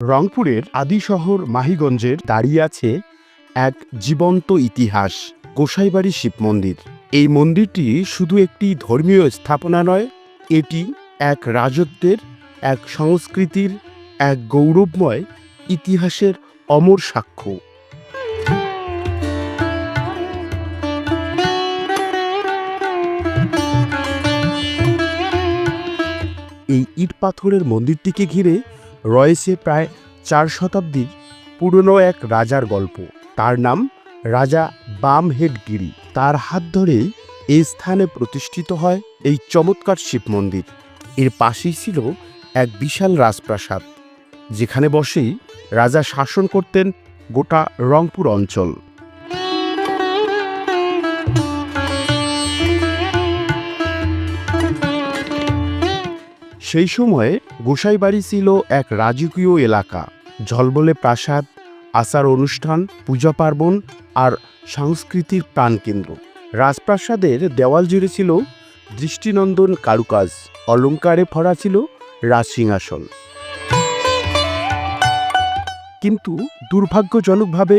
রংপুরের আদি শহর মাহিগঞ্জের দাঁড়িয়ে আছে এক জীবন্ত ইতিহাস, গোসাইবাড়ি শিব মন্দির। এই মন্দিরটি শুধু একটি ধর্মীয় স্থাপনা নয়, এটি এক রাজত্বের, এক সংস্কৃতির, এক গৌরবময় ইতিহাসের অমর সাক্ষ্য। এই ইট পাথরের মন্দিরটিকে ঘিরে রয়েছে প্রায় চার শতাব্দীর পুরনো এক রাজার গল্প। তার নাম রাজা বামহেডগিরি তার হাত ধরেই এই স্থানে প্রতিষ্ঠিত হয় এই চমৎকার শিব মন্দির। এর পাশেই ছিল এক বিশাল রাজপ্রাসাদ, যেখানে বসেই রাজা শাসন করতেন গোটা রংপুর অঞ্চল। সেই সময়ে গোসাইবাড়ি ছিল এক রাজকীয় এলাকা। ঝলবলে প্রাসাদ, আচার অনুষ্ঠান, পূজা পার্বণ আর সাংস্কৃতিক প্রাণকেন্দ্র। রাজপ্রাসাদের দেওয়াল জুড়ে ছিল দৃষ্টিনন্দন কারুকাজ, অলঙ্কারে ভরা ছিল রাজসিংহাসন কিন্তু দুর্ভাগ্যজনকভাবে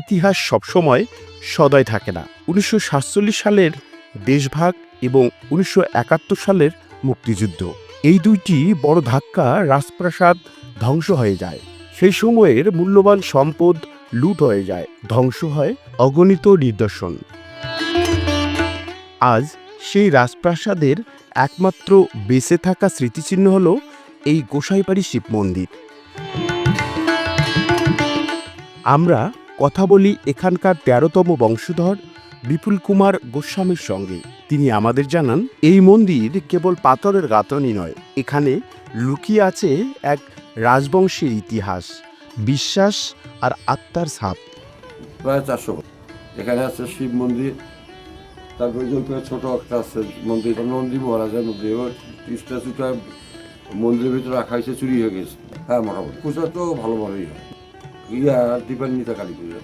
ইতিহাস সবসময় সদয় থাকে না। উনিশশো সাতচল্লিশ সালের দেশভাগ এবং উনিশশো একাত্তর সালের মুক্তিযুদ্ধ। এই দুইটি বড় ধাক্কা রাজপ্রাসাদ ধ্বংস হয়ে যায়। সেই সময়ের মূল্যবান সম্পদ লুট হয়ে যায়। ধ্বংস হয় অগণিত নিদর্শন। আজ সেই রাজপ্রাসাদের একমাত্র বেঁচে থাকা স্মৃতিচিহ্ন হল এই গোসাইবাড়ি শিব মন্দির। আমরা কথা বলি এখানকার তেরোতম বংশধর বিপুল কুমার গোস্বামীর সঙ্গে। তিনি আমাদের জানান, এই মন্দির কেবল পাথরের গাঁথনি নয়, এখানে লুকিয়ে আছে এক রাজবংশের ইতিহাস, বিশ্বাস আর আত্মার ছাপ। প্রায় চারশো এখানে আছে শিব মন্দির তারপরে ছোট একটা আছে মন্দির। নন্দী মহারাজের মন্দির মন্দিরের ভিতরে রাখা হয়েছে, চুরি হয়ে গেছে। হ্যাঁ মোটামুটি। পূজা তো ভালো ভালোই হয়। ইয়া, দীপান্বিতা কালী পুজো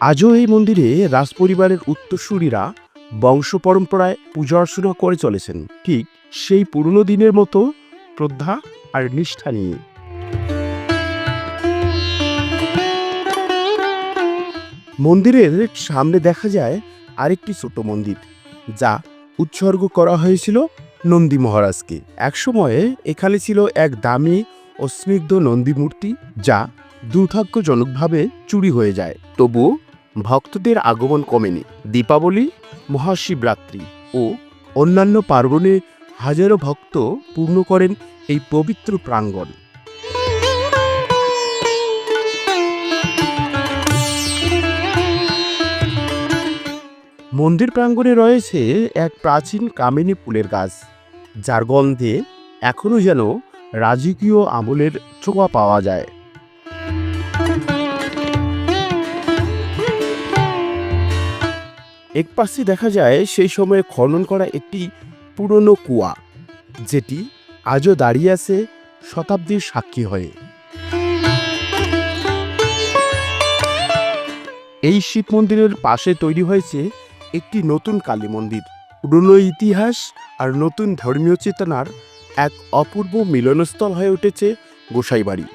আজও এই মন্দিরে রাজপরিবারের উত্তরসূরিরা বংশ পরম্পরায় পূজা অর্চনা করে চলেছেন। ঠিক সেই পুরনো দিনের মতো শ্রদ্ধা আর নিষ্ঠা নিয়ে। মন্দিরের সামনে দেখা যায় আরেকটি ছোট মন্দির, যা উৎসর্গ করা হয়েছিল নন্দী মহারাজকে। একসময়ে এখানে ছিল এক দামি ও স্নিগ্ধ নন্দী মূর্তি, যা দুর্ভাগ্যজনকভাবে চুরি হয়ে যায়। তবুও ভক্তদের আগমন কমেনি। দীপাবলি, মহাশিবরাত্রি ও অন্যান্য পার্বণে হাজারো ভক্ত পূর্ণ করেন এই পবিত্র প্রাঙ্গণ। মন্দির প্রাঙ্গণে রয়েছে এক প্রাচীন কামিনী ফুলের গাছ। যার গন্ধে এখনও যেন রাজকীয় আমলের ছোঁয়া পাওয়া যায়। এক পাশে দেখা যায় সেই সময়ে খনন করা একটি পুরনো কুয়া, যেটি আজও দাঁড়িয়ে আছে শতাব্দীর সাক্ষী হয়ে। এই শিব মন্দিরের পাশে তৈরি হয়েছে একটি নতুন কালী মন্দির। পুরনো ইতিহাস আর নতুন ধর্মীয় চেতনার এক অপূর্ব মিলনস্থল হয়ে উঠেছে গোসাইবাড়ি।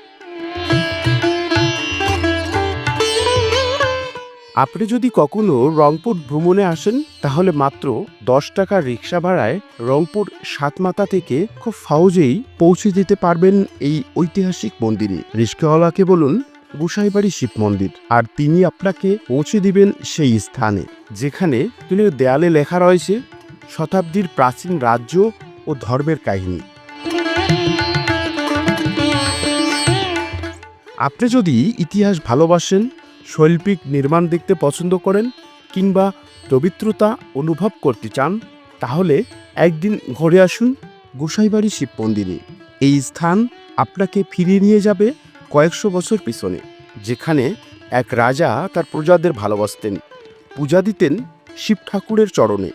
আপনি যদি কখনো রংপুর ভ্রমণে আসেন, তাহলে মাত্র দশ টাকার রিক্সা ভাড়ায় রংপুর সাতমাতা থেকে খুব সহজেই পৌঁছে যেতে পারবেন এই ঐতিহাসিক মন্দিরে। রিক্সাওয়ালাকে বলুন, গোসাইবাড়ি শিব মন্দির, আর তিনি আপনাকে পৌঁছে দিবেন সেই স্থানে, যেখানে তিনি দেয়ালে লেখা রয়েছে শতাব্দীর প্রাচীন রাজ্য ও ধর্মের কাহিনী। আপনি যদি ইতিহাস ভালোবাসেন শৈল্পিক নির্মাণ দেখতে পছন্দ করেন কিংবা পবিত্রতা অনুভব করতে চান, তাহলে একদিন ঘুরে আসুন গোসাইবাড়ি শিব মন্দিরে। এই স্থান আপনাকে ফিরিয়ে নিয়ে যাবে কয়েকশো বছর পিছনে, যেখানে এক রাজা তার প্রজাদের ভালোবাসতেন। পূজা দিতেন শিব ঠাকুরের চরণে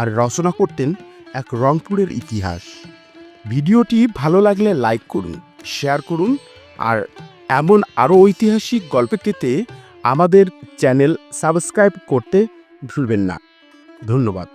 আর রচনা করতেন এক রংপুরের ইতিহাস। ভিডিওটি ভালো লাগলে লাইক করুন, শেয়ার করুন আর এমন আরও ঐতিহাসিক গল্প পেতে আমাদের চ্যানেল সাবস্ক্রাইব করতে ভুলবেন না। ধন্যবাদ।